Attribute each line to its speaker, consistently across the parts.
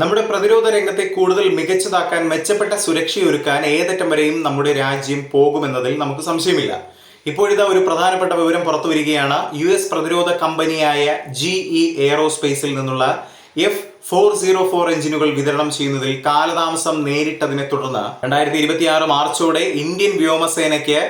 Speaker 1: നമ്മുടെ പ്രതിരോധ രംഗത്തെ കൂടുതൽ മികച്ചതാക്കാൻ മെച്ചപ്പെട്ട സുരക്ഷയൊരുക്കാൻ ഏതറ്റം വരെയും നമ്മുടെ രാജ്യം പോകുമെന്നതിൽ നമുക്ക് സംശയമില്ല. ഇപ്പോഴിതാ ഒരു പ്രധാനപ്പെട്ട വിവരം പുറത്തു വരികയാണ്. യു എസ് പ്രതിരോധ കമ്പനിയായ ജി ഇ എയറോസ്പേസിൽ നിന്നുള്ള എഫ് ഫോർ സീറോ ഫോർ എഞ്ചിനുകൾ വിതരണം ചെയ്യുന്നതിൽ കാലതാമസം നേരിട്ടതിനെ തുടർന്ന് രണ്ടായിരത്തി ഇരുപത്തി ആറ് മാർച്ചോടെ ഇന്ത്യൻ വ്യോമസേനയ്ക്ക്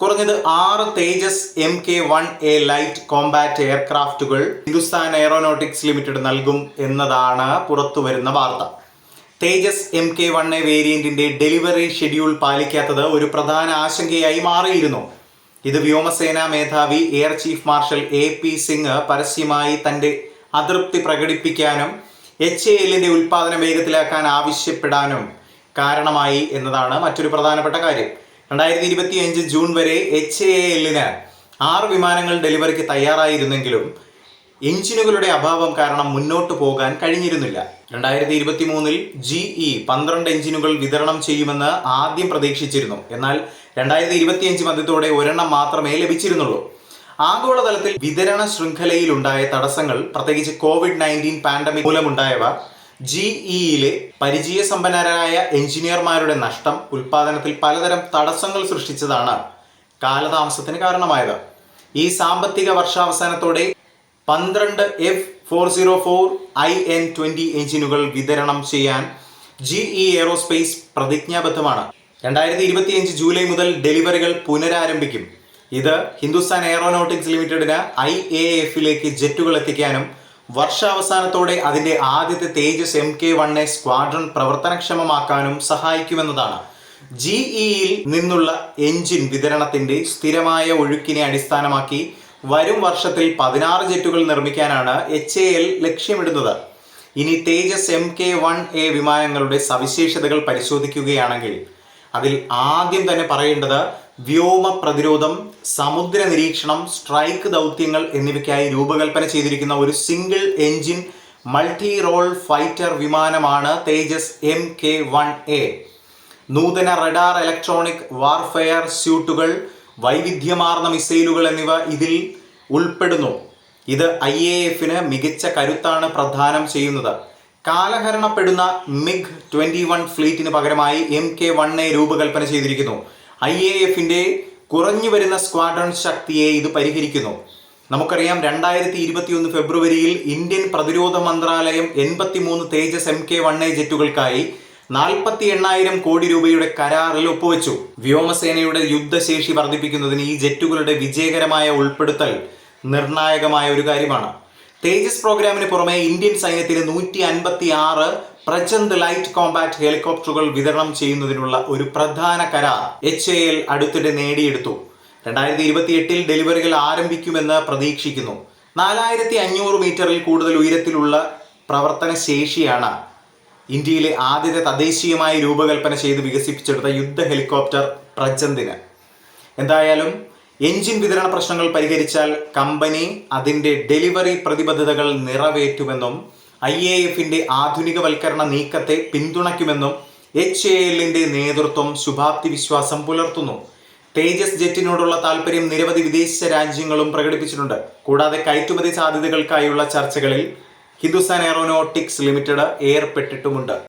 Speaker 1: കുറഞ്ഞത് ആറ് Tejas M K one A light combat എയർക്രാഫ്റ്റുകൾ Hindustan Aeronautics Limited നൽകും എന്നതാണ് പുറത്തുവരുന്ന വാർത്ത. Tejas M K one A വേരിയന്റിന്റെ delivery schedule പാലിക്കാത്തത് ഒരു പ്രധാന ആശങ്കയായി മാറിയിരുന്നു. ഇത് വ്യോമസേനാ മേധാവി air chief marshal A P Singh പരസ്യമായി തന്റെ അതൃപ്തി പ്രകടിപ്പിക്കാനും എച്ച് എ എല്ലിന്റെ ഉൽപാദനം വേഗത്തിലാക്കാൻ ആവശ്യപ്പെടാനും കാരണമായി എന്നതാണ് മറ്റൊരു പ്രധാനപ്പെട്ട കാര്യം. രണ്ടായിരത്തി ഇരുപത്തി അഞ്ച് ജൂൺ വരെ എച്ച് എ എല്ലിന് ആറ് വിമാനങ്ങൾ ഡെലിവറിക്ക് തയ്യാറായിരുന്നെങ്കിലും എഞ്ചിനുകളുടെ അഭാവം കാരണം മുന്നോട്ട് പോകാൻ കഴിഞ്ഞിരുന്നില്ല. രണ്ടായിരത്തി ഇരുപത്തി മൂന്നിൽ ജി ഇ പന്ത്രണ്ട് എഞ്ചിനുകൾ വിതരണം ചെയ്യുമെന്ന് ആദ്യം പ്രതീക്ഷിച്ചിരുന്നു. എന്നാൽ രണ്ടായിരത്തി ഇരുപത്തിയഞ്ച് മധ്യത്തോടെ ഒരെണ്ണം മാത്രമേ ലഭിച്ചിരുന്നുള്ളൂ. ആഗോളതലത്തിൽ വിതരണ ശൃംഖലയിലുണ്ടായ തടസ്സങ്ങൾ പ്രത്യേകിച്ച് കോവിഡ് നയന്റീൻ പാൻഡമിക് മൂലമുണ്ടായവ ജി ഇയിലെ പരിചയസമ്പന്നരായ എഞ്ചിനീയർമാരുടെ നഷ്ടം ഉൽപാദനത്തിൽ പലതരം തടസ്സങ്ങൾ സൃഷ്ടിച്ചതാണ് കാലതാമസത്തിന് കാരണമായത്. ഈ സാമ്പത്തിക വർഷാവസാനത്തോടെ പന്ത്രണ്ട് F four zero four I N twenty എഞ്ചിനുകൾ വിതരണം ചെയ്യാൻ ജി ഇ എയറോസ്പേസ് പ്രതിജ്ഞാബദ്ധമാണ്. രണ്ടായിരത്തി ഇരുപത്തിയഞ്ച് ജൂലൈ മുതൽ ഡെലിവറികൾ പുനരാരംഭിക്കും. ഇത് ഹിന്ദുസ്ഥാൻ എയറോനോട്ടിക്സ് ലിമിറ്റഡിന് ഐ എ എഫിലേക്ക് ജെറ്റുകൾ എത്തിക്കാനും വർഷാവസാനത്തോടെ അതിന്റെ ആദ്യത്തെ Tejas M K A squadron പ്രവർത്തനക്ഷമമാക്കാനും സഹായിക്കുമെന്നതാണ്. ജിഇ യിൽ നിന്നുള്ള എഞ്ചിൻ വിതരണത്തിന്റെ സ്ഥിരമായ ഒഴുക്കിനെ അടിസ്ഥാനമാക്കി വരും വർഷത്തിൽ പതിനാറ് ജെറ്റുകൾ നിർമ്മിക്കാനാണ് എച്ച് എ എൽ ലക്ഷ്യമിടുന്നത്. ഇനി Tejas M K one A വിമാനങ്ങളുടെ സവിശേഷതകൾ പരിശോധിക്കുകയാണെങ്കിൽ അതിൽ ആദ്യം തന്നെ പറയേണ്ടത് വ്യോമ പ്രതിരോധം സമുദ്ര നിരീക്ഷണം സ്ട്രൈക്ക് ദൗത്യങ്ങൾ എന്നിവയ്ക്കായി രൂപകൽപ്പന ചെയ്തിരിക്കുന്ന ഒരു single engine multi role fighter വിമാനമാണ് Tejas M K one A. നൂതന റഡാർ ഇലക്ട്രോണിക് വാർഫെയർ സ്യൂട്ടുകൾ വൈവിധ്യമാർന്ന മിസൈലുകൾ എന്നിവ ഇതിൽ ഉൾപ്പെടുന്നു. ഇത് ഐ എ എഫിന് മികച്ച കരുത്താണ് പ്രദാനം ചെയ്യുന്നത്. കാലഹരണപ്പെടുന്ന മിഗ് ട്വന്റി വൺ ഫ്ലീറ്റിന് പകരമായി എം കെ എ രൂപകൽപ്പന ചെയ്തിരിക്കുന്നു. ഐ എ എഫിന്റെ കുറഞ്ഞു വരുന്ന സ്ക്വാഡ്രൺ ശക്തിയെ ഇത് പരിഹരിക്കുന്നു. നമുക്കറിയാം രണ്ടായിരത്തി ഇരുപത്തിയൊന്ന് ഫെബ്രുവരിയിൽ ഇന്ത്യൻ പ്രതിരോധ മന്ത്രാലയം എൺപത്തിമൂന്ന് Tejas M K one A ജെറ്റുകൾക്കായി നാൽപ്പത്തി എണ്ണായിരം കോടി രൂപയുടെ കരാറിൽ ഒപ്പുവെച്ചു. വ്യോമസേനയുടെ യുദ്ധശേഷി വർദ്ധിപ്പിക്കുന്നതിന് ഈ ജെറ്റുകളുടെ വിജയകരമായ ഉൾപ്പെടുത്തൽ നിർണായകമായ ഒരു കാര്യമാണ്. തേജസ് പ്രോഗ്രാമിന് പുറമെ ഇന്ത്യൻ സൈന്യത്തിന് നൂറ്റി അൻപത്തി ആറ് പ്രചന്ദ് ലൈറ്റ് കോമ്പാക്ട് ഹെലികോപ്റ്ററുകൾ വിതരണം ചെയ്യുന്നതിനുള്ള ഒരു പ്രധാന കരാർ എച്ച് എ എൽ അടുത്തിടെ നേടിയെടുത്തു. രണ്ടായിരത്തി ഇരുപത്തി എട്ടിൽ ഡെലിവറികൾ ആരംഭിക്കുമെന്ന് പ്രതീക്ഷിക്കുന്നു. നാലായിരത്തി അഞ്ഞൂറ് മീറ്ററിൽ കൂടുതൽ ഉയരത്തിലുള്ള പ്രവർത്തന ശേഷിയാണ്. ഇന്ത്യയിലെ ആദ്യത്തെ തദ്ദേശീയമായി രൂപകൽപ്പന ചെയ്ത് വികസിപ്പിച്ചെടുത്ത യുദ്ധ ഹെലികോപ്റ്റർ പ്രചന്ദിന് എന്തായാലും എഞ്ചിൻ വിതരണ പ്രശ്നങ്ങൾ പരിഹരിച്ചാൽ കമ്പനി അതിന്റെ ഡെലിവറി പ്രതിബദ്ധതകൾ നിറവേറ്റുമെന്നും ഐ എ എഫിന്റെ ആധുനികവൽക്കരണ നീക്കത്തെ പിന്തുണയ്ക്കുമെന്നും എച്ച് എ എല്ലിന്റെ നേതൃത്വം ശുഭാപ്തി വിശ്വാസം പുലർത്തുന്നു. തേജസ് ജെറ്റിനോടുള്ള താല്പര്യം നിരവധി വിദേശ രാജ്യങ്ങളും പ്രകടിപ്പിച്ചിട്ടുണ്ട്. കൂടാതെ കയറ്റുമതി സാധ്യതകൾക്കായുള്ള ചർച്ചകളിൽ ഹിന്ദുസ്ഥാൻ എയറോനോട്ടിക്സ് ലിമിറ്റഡ് ഏർപ്പെട്ടിട്ടുമുണ്ട്.